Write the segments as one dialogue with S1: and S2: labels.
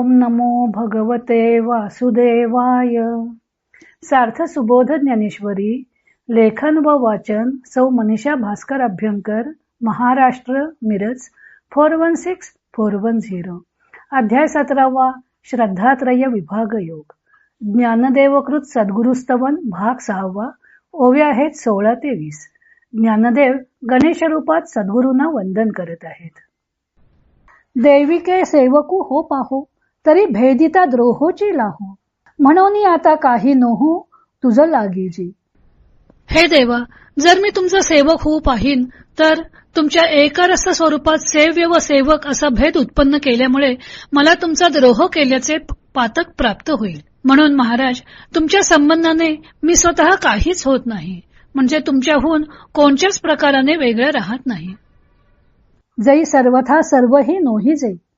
S1: ओम नमो भगवते वासुदेवाय. सार्थ सुबोध ज्ञानेश्वरी लेखन व वाचन सौ Manisha Bhaskar Abhyankar Maharashtra Miraj four one six four one zero. अध्याय सतरावा श्रद्धात्रय विभाग योग. ज्ञानदेवकृत सद्गुरुस्तवन भाग सहावा ओव्या आहेत सोळा ते वीस ज्ञानदेव गणेश रूपात सद्गुरूंना वंदन करत आहेत. देविके सेवकू हो पाहो. तरी भेदिता द्रोहोची लाहो. म्हणून आता काही नोहो तुझं लागीजी.
S2: हे देवा जर मी तुमचा सेवक होऊ पाहीन तर तुमच्या एकरस स्वरूपात सेव्य व सेवक असा भेद उत्पन्न केल्यामुळे मला तुमचा द्रोह केल्याचे पातक प्राप्त होईल. म्हणून महाराज तुमच्या संबंधाने मी स्वतः काहीच होत नाही. म्हणजे तुमच्याहून कोणत्याच प्रकाराने वेगळं राहत नाही.
S1: जई सर्वथा सर्वही नोहीजे. तई अद्वया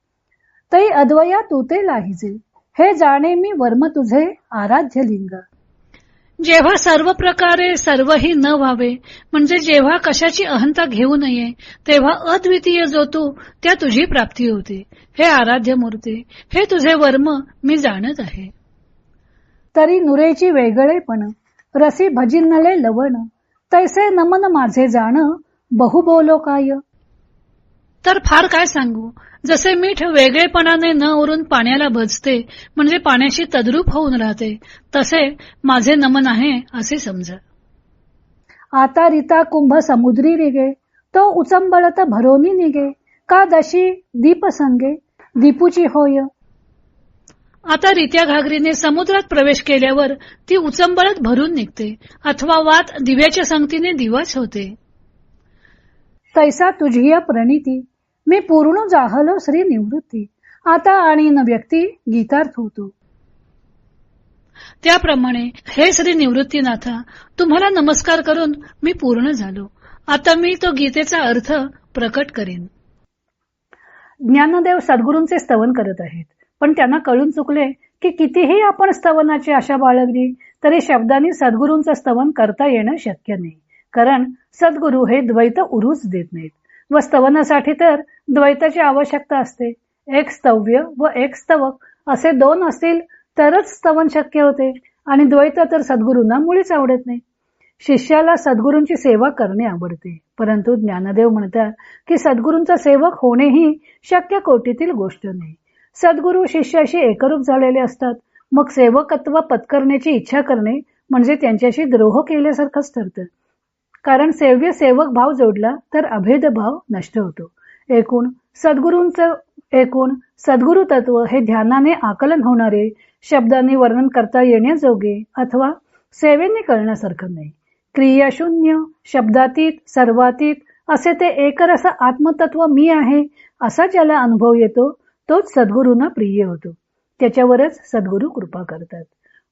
S1: तू ते लाहिजे. हे जाणे मी वर्म तुझे आराध्य लिंग
S2: जेव्हा सर्व प्रकारे सर्वही न व्हावे म्हणजे जेव्हा कशाची अहंता घेऊ नये तेव्हा अद्वितीय जो तू त्या तुझी प्राप्ती होते. हे आराध्य मूर्ती हे तुझे वर्म मी जाणत आहे.
S1: तरी नुरेची वेगळेपण रसी भजिन्नले लवण तैसे नमन माझे जाण बहु बोलो काय?
S2: तर फार काय सांगू? जसे मीठ वेगळेपणाने न उरून पाण्याला भजते म्हणजे पाण्याशी तद्रूप होऊन राहते तसे माझे नमन आहे असे समजा.
S1: आता रिता कुंभ समुद्री रिगे तो उचंबळत भरोनी निगे का दशी दीप संगे दीपूची होय?
S2: आता रित्या घागरीने समुद्रात प्रवेश केल्यावर ती उचंबळत भरून निघते अथवा वात दिव्याच्या संगतीने दिवाच होते.
S1: तैसा तुझी प्रणिती मी पूर्ण जाहलो श्री निवृत्ती. आता आणि न व्यक्ती गीतार्थ होतो.
S2: त्याप्रमाणे हे श्री निवृत्तीनाथा तुम्हाला नमस्कार करून मी पूर्ण झालो. आता मी तो गीतेचा अर्थ प्रकट करेन.
S1: ज्ञानदेव सद्गुरूंचे स्तवन करत आहेत. पण त्यांना कळून चुकले की कितीही आपण स्तवनाची आशा बाळगली तरी शब्दांनी सद्गुरूंचं स्तवन करता येणं शक्य नाही. कारण सद्गुरू हे द्वैत उरूच देत नाहीत. व स्तवनासाठी तर द्वैताची आवश्यकता असते. एक स्तव्य व एक स्तवक असे दोन असतील तरच स्तवन शक्य होते. आणि द्वैत तर सद्गुरूंना मुळीच आवडत नाही. शिष्याला सद्गुरूंची सेवा करणे आवडते. परंतु ज्ञानदेव म्हणतात की सद्गुरूंचा सेवक होणे ही शक्य कोटीतील गोष्ट नाही. सद्गुरू शिष्याशी एकरूप झालेले असतात. मग सेवकत्व पत्करण्याची इच्छा करणे म्हणजे त्यांच्याशी द्रोह केल्यासारखंच ठरतं. कारण सेव्य सेवक भाव जोडला तर अभेद भाव नष्ट होतो. एकूण सद्गुरूंचं एकूण सद्गुरु तत्व हे ध्यानाने आकलन होणारे शब्दांनी वर्णन करता येण्याजोगे अथवा सेवेने कळण्यासारखं नाही. क्रियाशून्य शब्दातीत सर्वातीत असे ते एकरस आत्मतत्व मी आहे असा ज्याला अनुभव येतो तोच सद्गुरूंना प्रिय होतो. त्याच्यावरच सद्गुरू कृपा करतात.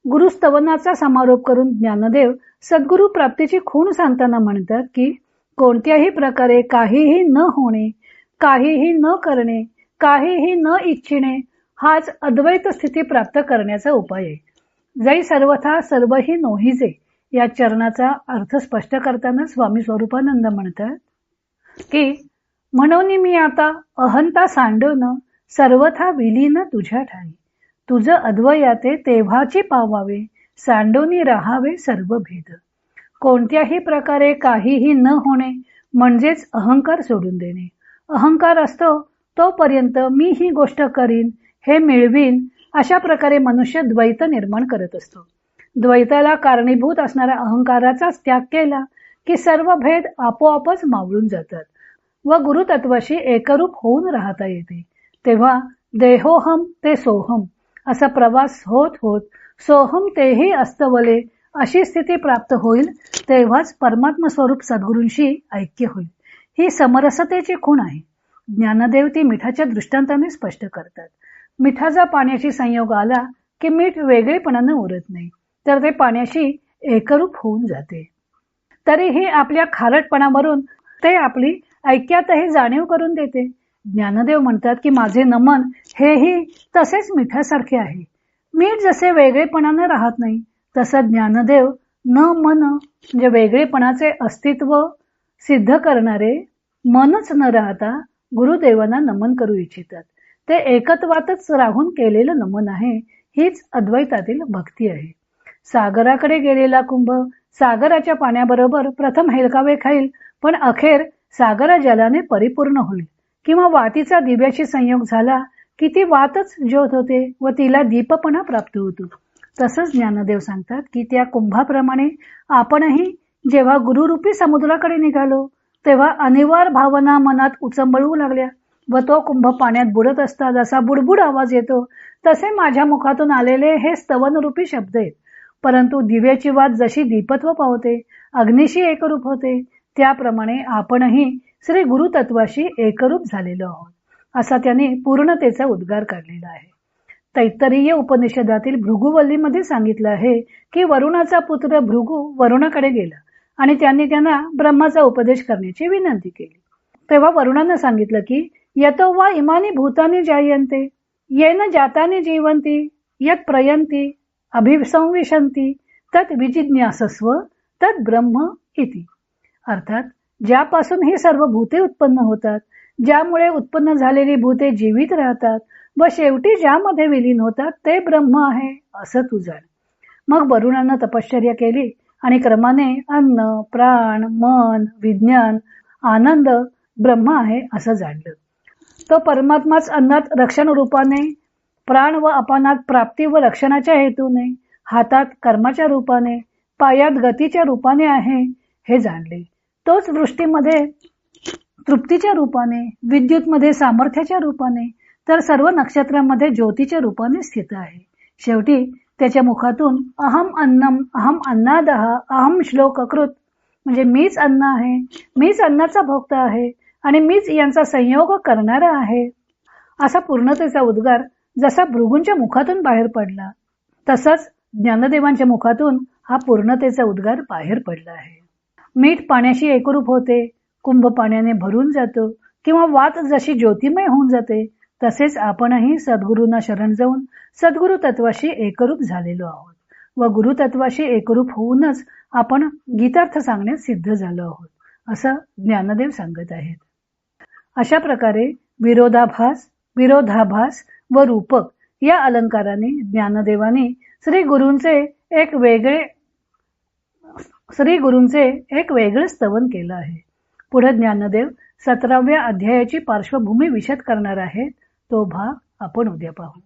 S1: गुरुस्तवनाचा समारोप करून ज्ञानदेव सद्गुरु प्राप्तीची खूण सांगताना म्हणतात की कोणत्याही प्रकारे काहीही न होणे काहीही न करणे काहीही न इच्छिणे हाच अद्वैत स्थिती प्राप्त करण्याचा उपाय आहे. जै सर्वथा सर्वही नोहिजे या चरणाचा अर्थ स्पष्ट करताना स्वामी स्वरूपानंद म्हणतात की म्हणून मी आता अहंता सांडवणं सर्वथा विलीन तुझ्या ठाई. तुझं अद्वयाते तेव्हाची पावावे सांडोनी राहावे सर्व भेद. कोणत्याही प्रकारे काहीही न होणे म्हणजेच अहंकार सोडून देणे. अहंकार असतो तोपर्यंत मी ही गोष्ट करीन हे मिळवीन अशा प्रकारे मनुष्य द्वैत निर्माण करत असतो. द्वैताला कारणीभूत असणाऱ्या अहंकाराचाच त्याग केला की सर्व भेद आपोआपच मावळून जातात व गुरुतत्वाशी एकरूप होऊन राहता येते. तेव्हा देहोहम ते सोहम असा प्रवास होत होत सोहम तेही अस्तवले. अशी स्थिती प्राप्त होईल तेव्हाच परमात्म स्वरूप सद्गुरूंशी ऐक्य होईल. ही समरसतेची खूण आहे. ज्ञानदेव ती मिठाच्या दृष्टांताने स्पष्ट करतात. मिठाचा पाण्याशी संयोग आला की मीठ वेगळेपणानं उरत नाही तर ते पाण्याशी एकरूप होऊन जाते. तरीही आपल्या खारटपणावरून ते आपली ऐक्यातही जाणीव करून देते. ज्ञानदेव म्हणतात की माझे नमन हेही तसेच मिठासारखे आहे. मीठ जसे वेगळेपणानं राहत नाही तसं ज्ञानदेव न मन म्हणजे वेगळेपणाचे अस्तित्व सिद्ध करणारे मनच न राहता गुरुदेवांना नमन करू इच्छितात. ते एकत्वातच राहून केलेलं नमन आहे हीच अद्वैतातील भक्ती आहे. सागराकडे गेलेला कुंभ सागराच्या पाण्याबरोबर प्रथम हेलकावे खाईल पण अखेर सागरा जलाने परिपूर्ण होईल. किंवा वातीचा दिव्याशी संयोग झाला की ती वातच ज्योत होते व तिला दीपपणा प्राप्त होतो. तसंच ज्ञानदेव सांगतात की त्या कुंभाप्रमाणे आपणही जेव्हा गुरुरूपी समुद्राकडे निघालो तेव्हा अनिवार भावना मनात उचंबळू लागल्या व तो कुंभ पाण्यात बुडत असता जसा बुडबुड आवाज येतो तसे माझ्या मुखातून आलेले हे स्तवनरूपी शब्द आहेत. परंतु दिव्याची वाद जशी दीपत्व पावते अग्निशी एकरूप होते त्याप्रमाणे आपणही श्री गुरुतत्वाशी एकरूप झालेलो आहोत. असा त्याने पूर्णतेचा उद्गार काढलेला आहे. तैत्तरीय उपनिषदातील भृगुवल्लीमध्ये सांगितलं आहे की वरुणाचा पुत्र भृगु वरुणाकडे गेला आणि त्यांनी त्यांना ब्रह्माचा उपदेश करण्याची विनंती केली. तेव्हा वरुणानं सांगितलं की यतो वा इमानी भूतानी जायंते येन जातानी जीवंती यत प्रयंती अभिसंविशंती तत् विजिज्ञासस्व तत् ब्रह्म इति. अर्थात ज्यापासून ही सर्व भूते उत्पन्न होतात ज्यामुळे उत्पन्न झालेली भूते जीवित राहतात व शेवटी ज्यामध्ये विलीन होतात ते ब्रह्म आहे असं तू जाण. मग वरुणानं तपश्चर्या केली आणि क्रमाने अन्न प्राण मन विज्ञान आनंद ब्रह्म आहे असं जाणलं. तो परमात्माच अन्नात रक्षण रूपाने प्राण व अपानात प्राप्ती व रक्षणाच्या हेतूने हातात कर्माच्या रूपाने पायात गतीच्या रूपाने आहे हे जाणले. तोच वृष्टीमध्ये तृप्तीच्या रूपाने विद्युत मध्ये सामर्थ्याच्या रूपाने तर सर्व नक्षत्रामध्ये ज्योतीच्या रूपाने स्थित आहे. शेवटी त्याच्या मुखातून अहम अन्नम अहम अन्नादह अहम श्लोक कृत म्हणजे मीच अन्न आहे मीच अन्नाचा भोगता आहे आणि मीच यांचा संयोग करणारा आहे असा पूर्णतेचा उद्गार जसा भृगूंच्या मुखातून बाहेर पडला तसाच ज्ञानदेवांच्या मुखातून हा पूर्णतेचा उद्गार बाहेर पडला आहे. मीठ पाण्याशी एकरूप होते कुंभ पाण्याने भरून जातो किंवा वात जशी ज्योतिमय होऊन जाते तसेच आपणही सद्गुरूंना शरण जाऊन सद्गुरु तत्वाशी एकरूप झालेलो आहोत व गुरु तत्वाशी एकरूप होऊनच आपण गीतार्थ सांगण्यात सिद्ध झालो आहोत असं ज्ञानदेव सांगत आहेत. अशा प्रकारे विरोधाभास विरोधाभास व रूपक या अलंकाराने ज्ञानदेवाने श्री गुरूंचे एक वेगळे श्री गुरूंचे एक वेगळे स्तवन केलं आहे. पुढे ज्ञानदेव सतराव्या अध्यायाची पार्श्वभूमी विशद करणार आहेत. तो भाग आपण उद्या पाहू.